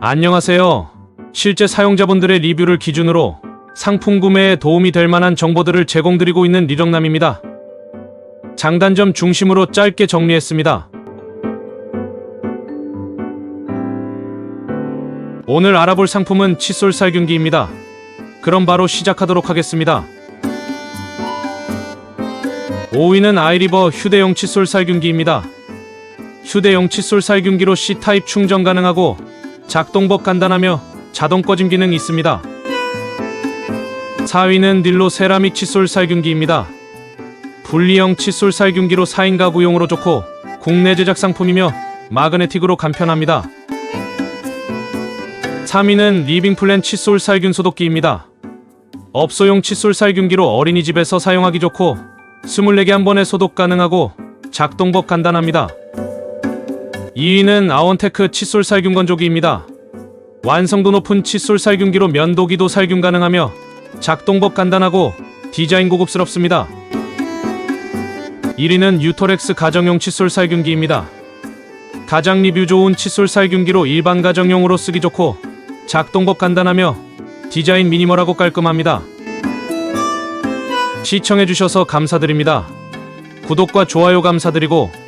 안녕하세요. 실제 사용자분들의 리뷰를 기준으로 상품 구매에 도움이 될 만한 정보들을 제공드리고 있는 리정남입니다. 장단점 중심으로 짧게 정리했습니다. 오늘 알아볼 상품은 칫솔 살균기입니다. 그럼 바로 시작하도록 하겠습니다. 5위는 아이리버 휴대용 칫솔 살균기입니다. 휴대용 칫솔 살균기로 C타입 충전 가능하고 작동법 간단하며 자동 꺼짐 기능이 있습니다. 4위는 닐로 세라믹 칫솔 살균기입니다. 분리형 칫솔 살균기로 4인 가구용으로 좋고 국내 제작 상품이며 마그네틱으로 간편합니다. 3위는 리빙플랜 칫솔 살균 소독기입니다. 업소용 칫솔 살균기로 어린이집에서 사용하기 좋고 24개 한 번에 소독 가능하고 작동법 간단합니다. 2위는 아원테크 칫솔 살균 건조기입니다. 완성도 높은 칫솔 살균기로 면도기도 살균 가능하며 작동법 간단하고 디자인 고급스럽습니다. 1위는 유토렉스 가정용 칫솔 살균기입니다. 가장 리뷰 좋은 칫솔 살균기로 일반 가정용으로 쓰기 좋고 작동법 간단하며 디자인 미니멀하고 깔끔합니다. 시청해주셔서 감사드립니다. 구독과 좋아요 감사드리고